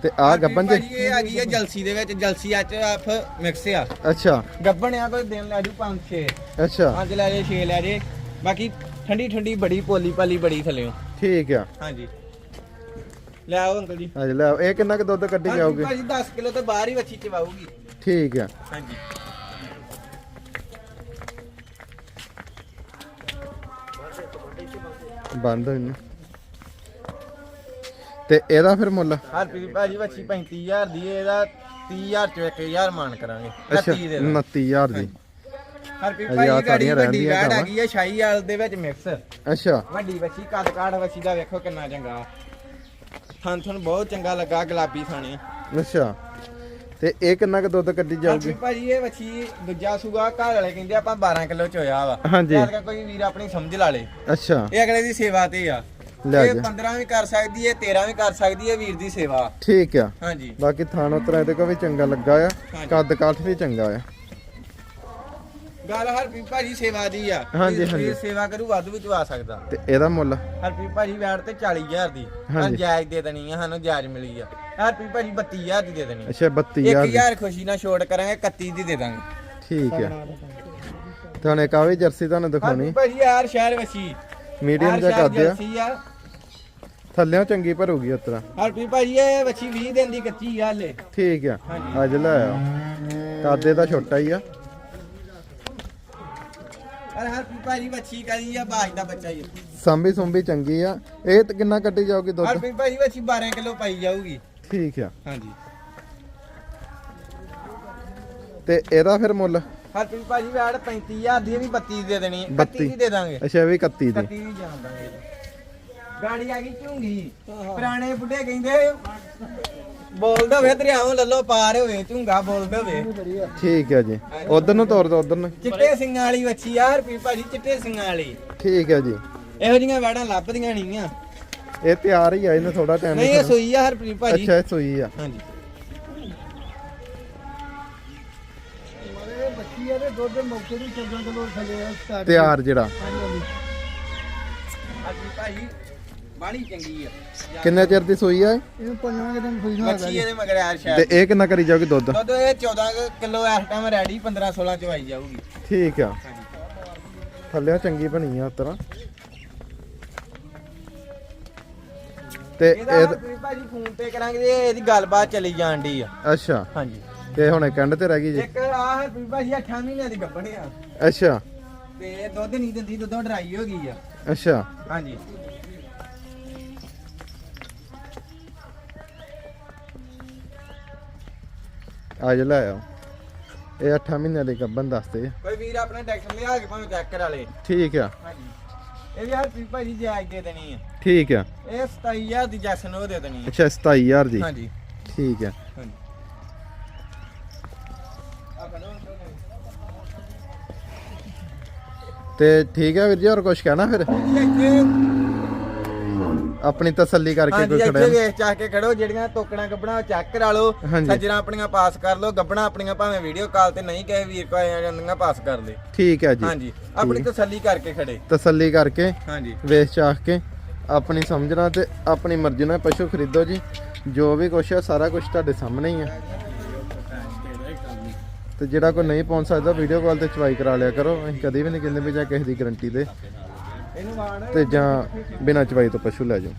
ਤੇ ਆ ਗੱਬਨ ਭਾਜੀ ਜੀ ਇਹ ਆ ਗਈ ਹੈ ਜਲਸੀ ਦੇ ਵਿੱਚ ਜਲਸੀ ਅੱਜ ਆਫ ਮਿਕਸ ਆ। ਅੱਛਾ। ਗੱਬਣ ਆ ਕੋਈ ਦਿਨ ਲੈ ਜੂ 5 6 ਅੱਛਾ। ਪੰਜ ਲੈ ਜੇ 6 ਲੈ ਜੇ ਬਾਕੀ ਠੰਡੀ ਠੰਡੀ ਬੜੀ ਪੋਲੀ ਪਾਲੀ ਬੜੀ ਥੱਲਿਓ ਠੀਕ ਆ। ਹਾਂਜੀ। ਲੈ ਆਓ ਅੰਕਲ ਜੀ। ਅੱਜ ਲੈ ਆਓ। ਇਹ ਕਿੰਨਾ ਕੁ ਦੁੱਧ ਕੱਢੀ ਹਾਂਜੀ ਜਾਊਗੀ? ਭਾਜੀ 10 ਕਿਲੋ ਤੋਂ ਬਾਹਰ ਹੀ ਵੱਛੀ ਚਵਾਊਗੀ। ਠੀਕ ਆ। ਹਾਂਜੀ। ਬੰਦ ਹੋਈ ਨੂੰ ਤੇ ਇਹਦਾ ਫਿਰ ਮੁੱਲ? ਹਰਪ੍ਰੀਤ ਭਾਜੀ ਵੱਛੀ 35000 ਦੀ ਹੈ, ਇਹਦਾ 30000 ਚੋਂ 1000 ਮਾਨ ਕਰਾਂਗੇ। ਅੱਛਾ 31 ਦੇ ਦਾਂਗੇ। 29000 ਦੀ। ਹਰਪ੍ਰੀਤ ਅਜੇ ਆਹ ਭਾਜੀ ਗਾੜੀ ਸਾਰੀਆਂ ਵੱਡੀ ਰਹਿੰਦੀਆਂ ਗਾੜ ਕੰਮ। ਆ ਗਈ ਹੈ ਸ਼ਾਹੀ ਵਾਲ ਦੇ ਵਿੱਚ ਮਿਕਸ ਅੱਛਾ। ਵੱਡੀ ਵੱਛੀ ਕੱਦ ਕਾਠ ਵੱਛੀ ਦਾ ਵੇਖੋ ਕਿੰਨਾ ਚੰਗਾ। ਥਣ ਥਣ ਬਹੁਤ ਚੰਗਾ ਲੱਗਾ ਗੁਲਾਬੀ ਥਾਣੇ। ਅੱਛਾ। ਤੇ ਇਹ ਕਿੰਨਾ ਕੁ ਦੁੱਧ ਕੱਢੀ ਜਾਊਗੀ? ਹਰਪ੍ਰੀਤ ਭਾਜੀ ਇਹ ਵੱਛੀ ਦੂਜਾ ਸੂਗਾ ਘਰ ਵਾਲੇ ਕਹਿੰਦੇ ਆਪਾਂ 12 ਕਿਲੋ ਚ ਹੋਇਆ ਵਾ। ਹਾਂਜੀ। ਜਦ ਕੋਈ ਵੀਰ ਆਪਣੀ ਸਮਝ ਲਾ ਲੇ। ਅੱਛਾ। ਇਹ ਅਗਲੇ ਦੀ ਸੇਵਾ ਤੇ ਆ। ਲੈ ਇਹ ਜਾ। 15 ਵੀ ਕਰ ਸਕਦੀ ਹੈ 13 ਵੀ ਕਰ ਸਕਦੀ ਹੈ ਵੀਰ ਦੀ ਸੇਵਾ। ਠੀਕ ਆ। ਹਾਂਜੀ। ਬਾਕੀ ਥਾਣ ਉਤਰਾ ਇਹਦੇ ਕੋ ਵੀ ਚੰਗਾ ਲੱਗਾ ਆ। ਹਾਂਜੀ। ਕੱਦ ਕਾਠ ਵੀ ਚੰਗਾ ਆ। ਗੱਲ ਹਰਪ੍ਰੀਤ ਭਾਜੀ ਸੇਵਾ ਦੀ ਆ। ਹਾਂਜੀ, ਹਾਂਜੀ। ਵੀਰ ਸੇਵਾ ਕਰੂ ਵੱਧ ਵੀ ਚਵਾ ਸਕਦਾ। ਤੇ ਇਹਦਾ ਮੁੱਲ? ਹਰਪ੍ਰੀਤ ਭਾਜੀ ਵੈਟ ਤੇ 40000 ਦੀ। ਹਾਂ ਹਾਂਜੀ। ਜਾਇਜ਼ ਦੇ ਦੇਣੀ ਆ ਸਾਨੂੰ ਜਾਇਜ਼ ਮਿਲੀ ਆ। ਹਰਪ੍ਰੀਤ ਭਾਜੀ 32000 ਦੀ ਦੇ ਦੇਣੀ। ਆ। ਅੱਛਾ 32000 ਦੀ। 1000 ਖੁਸ਼ੀ ਨਾਲ ਛੋਟ ਕਰਾਂਗੇ 31 ਦੀ ਦੇ ਦਾਂਗੇ। ਠੀਕ ਆ। ਤੇ ਹੁਣ ਇੱਕ ਆ ਵੀ ਜਰਸੀ ਤੁਹਾਨੂੰ ਦਿਖਾਉਣੀ। ਹਰਪ੍ਰੀਤ ਭਾਜੀ ਯਾਰ ਸ਼ਹਿਰ ਵਸੀ। ਮੀਡੀਅਮ ਜਿਹਾ ਕਰਦੇ ਆ। ਜਰਸੀ ਆ। ਥੱਲਿਓਂ ਚੰਗੀ ਭਰੂਗੀ ਉਤਰਾ ਹਰਪ੍ਰੀਤ ਭਾਜੀ ਇਹ ਵੱਛੀ 20 ਦਿਨ ਦੀ ਕੱਚੀ ਆ ਹਲੇ। ਠੀਕ ਆ। ਹਾਂਜੀ। ਅੱਜ ਲੈ ਆ ਕਾਦੇ ਦਾ ਛੋਟਾ ਹੀ ਆ। ਅਰੇ ਹਰਪ੍ਰੀਤ ਭਾਜੀ ਵੱਛੀ ਕਰੀ ਆ ਬਾਜ ਦਾ ਬੱਚਾ ਹੀ ਆ। ਸੰਭੀ ਸੁੰਭੀ ਚੰਗੀ ਆ। ਇਹ ਤੇ ਕਿੰਨਾ ਕੱਢੀ ਜਾਊਗੀ ਦੁੱਧ? ਹਰਪ੍ਰੀਤ ਭਾਜੀ ਵੱਛੀ 12 ਕਿਲੋ ਪਾਈ ਜਾਊਗੀ। ਠੀਕ ਆ। ਹਾਂਜੀ। ਤੇ ਇਹਦਾ ਫਿਰ ਮੁੱਲ? ਹਰਪ੍ਰੀਤ ਭਾਜੀ ਵੈਟ 35000 ਦੀ ਇਹ ਵੀ 32 ਦੀ ਦੇਣੀ ਆ। 32 31 ਦੀ ਦੇ ਦਾਂਗੇ। ਅੱਛਾ ਇਹ ਵੀ 31 ਦੀ। 31 ਦੀ ਜਾਣ ਦਾਂਗੇ। ਗਾੜੀ ਆ ਗਈ ਝੁੰਗੀ। ਪੁਰਾਣੇ ਬੁੱਢੇ ਕਹਿੰਦੇ ਬੋਲਦਾ ਹੋਵੇ ਦਰਿਆਵਾਂ ਲੱਲੋ ਪਾਰ ਹੋਵੇ ਝੁੰਗਾ ਬੋਲਦਾ ਹੋਵੇ। ਠੀਕ ਆ ਜੀ। ਉਧਰ ਨੂੰ ਤੋਰ ਦੋ ਉਧਰ ਨੂੰ। ਚਿੱਟੇ ਸਿੰਘਾਂ ਵਾਲੀ ਵੱਛੀ ਯਾਰ ਵੀ ਭਾਜੀ ਚਿੱਟੇ ਸਿੰਘਾਂ ਵਾਲੀ। ਠੀਕ ਆ ਜੀ। ਇਹੋ ਜਿਹੀਆਂ ਵੈੜਾਂ ਲੱਭਦੀਆਂ ਨਹੀਂ ਆ। ਇਹ ਤਿਆਰ ਹੀ ਆ ਇਹਨੇ ਥੋੜਾ ਟਾਈਮ ਨਹੀਂ ਇਹ ਸੋਈ ਆ ਹਰਪ੍ਰੀਤ ਭਾਜੀ। ਅੱਛਾ ਇਹ ਸੂਈ ਆ। ਹਾਂਜੀ। ਮਾਰੇ ਬੱਚੀ ਆ ਤੇ ਦੁੱਧ ਦੇ ਮੌਕੇ ਦੀ 14 ਕਿਲੋ ਥੱਲੇ ਆ ਸਟਾਰਟ ਤਿਆਰ ਜਿਹੜਾ। ਹਰਪ੍ਰੀਤ ਭਾਜੀ। ਬਾੜੀ ਚੰਗੀ ਆ। ਕਿੰਨੇ ਚਿਰ ਦੀ ਸੂਈ ਆ ਇਹ? ਇਹ ਪੰਜਾਂ ਕੁ ਦਿਨ ਇਹਦੇ ਮਗਰ ਤੇ ਸ਼ਾਇਦ ਇਹ ਕਿੰਨਾ ਕਰੀ ਜਾਊਗੀ ਦੁੱਧ? ਦੁੱਧ ਇਹ 14 ਕਿਲੋ ਇਸ ਟਾਈਮ ਰੈਡੀ 15 16 ਚ ਆਈ ਜਾਊਗੀ। ਠੀਕ ਆ। ਥੱਲਿਓਂ ਚੰਗੀ ਬਣੀ ਆ ਉਤਰਾ। ਤੇ ਇਹਦਾ ਇਹ ਭਾਜੀ ਫੋਨ ਤੇ ਕਰਾਂਗੇ ਤੇ ਇਹਦੀ ਗੱਲਬਾਤ ਚੱਲੀ ਜਾਣ ਦੀ ਆ। ਅੱਛਾ। ਹਾਂਜੀ। ਤੇ ਹੁਣ ਕੰਡ ਤੇ ਰਹਿ ਗਈ ਜੀ? ਇੱਕ ਆ ਹਰਪ੍ਰੀਤ ਭਾਜੀ 8 ਮਹੀਨਿਆਂ ਦੀ ਗੱਭਣ ਆ। ਅੱਛਾ। ਤੇ ਇਹ ਦੁੱਧ ਨਹੀਂ ਦਿੰਦੀ ਦੁੱਧੋਂ ਡਰਾਈ ਹੋ ਗਈ ਆ। ਅੱਛਾ। ਹਾਂਜੀ। ਅੱਜ ਲੈ ਆਓ। ਇਹ 8 ਮਹੀਨਿਆਂ ਦੀ ਗੱਬਨ ਦੱਸਦੇ ਆ। ਕੋਈ ਵੀਰ ਆਪਣਾ ਡਾਕਟਰ ਲਿਆ ਕੇ ਭਾਵੇਂ ਚੈੱਕ ਕਰਾ ਲੇ। ਠੀਕ ਆ। ਹਾਂਜੀ। ਇਹ ਵੀ ਹਰਪ੍ਰੀਤ ਭਾਜੀ ਜਾਇਜ਼ ਦੇ ਦੇਣੀ ਆ। ਠੀਕ ਆ। ਇਹ 27000 ਦੀ ਜੈਸਨ ਉਹ ਦੇ ਦੇਣੀ ਆ। ਅੱਛਾ 27000 ਦੀ। ਹਾਂਜੀ। ਠੀਕ ਆ। ਹਾਂਜੀ। ਆ ਤੇ ਠੀਕ ਆ ਵੀਰ ਜੀ ਹੋਰ ਕੁਝ ਕਹਿਣਾ ਫਿਰ? ਆਪਣੀ ਤਸੱਲੀ ਕਰਕੇ ਹਾਂਜੀ ਕੋਈ ਇੱਥੇ ਖੜਿਆ ਵੇਖ ਚਾਹ ਕੇ ਖੜੋ ਜਿਹੜੀਆਂ ਟੋਕਣਾ ਗੱਬਣਾ ਚੈੱਕ ਕਰਾ ਲਓ ਹਾਂਜੀ। ਸੱਜਣਾ ਆਪਣੀਆਂ ਪਾਸ ਕਰ ਲਓ ਗੱਬਣਾ ਆਪਣੀਆਂ ਭਾਵੇਂ ਵੀਡੀਓ ਕਾਲ ਤੇ ਨਹੀਂ ਕਹੇ ਵੀਰ ਕੋ ਆ ਜਾਂਦੀਆਂ ਪਾਸ ਕਰ ਲੈ। ਠੀਕ ਆ ਜੀ। ਹਾਂਜੀ ਆਪਣੀ ਤਸੱਲੀ ਕਰਕੇ ਖੜੇ। ਤਸੱਲੀ ਕਰਕੇ ਹਾਂਜੀ। ਵੇਚ ਚਾਖ ਕੇ ਆਪਣੀ ਸਮਝਣਾ ਤੇ ਆਪਣੀ ਮਰਜ਼ੀ ਨਾਲ ਪਸ਼ੂ ਖਰੀਦੋ ਜੀ। ਜੋ ਵੀ ਕੁਛ ਹੈ ਸਾਰਾ ਕੁਝ ਤੁਹਾਡੇ ਸਾਹਮਣੇ ਹੀ ਹੈ ਤੇ ਜਿਹੜਾ ਕੋਈ ਨਹੀਂ ਪਹੁੰਚ ਸਕਦਾ ਵੀਡੀਓ ਕਾਲ ਤੇ ਚਵਾਈ ਕਰਾ ਲਿਆ ਕਰੋ। ਅਸੀਂ ਕਦੇ ਵੀ ਨਹੀਂ ਕਹਿੰਦੇ ਵੀ ਜਾਂ ਕਿਸੇ ਦੀ ਗਾਰੰਟੀ ਵਾੜ ਤੇ ਜਾਂ ਬਿਨਾਂ ਚਵਾਈ ਤੋਂ ਪਸ਼ੂ ਲੈ ਜਾਓ।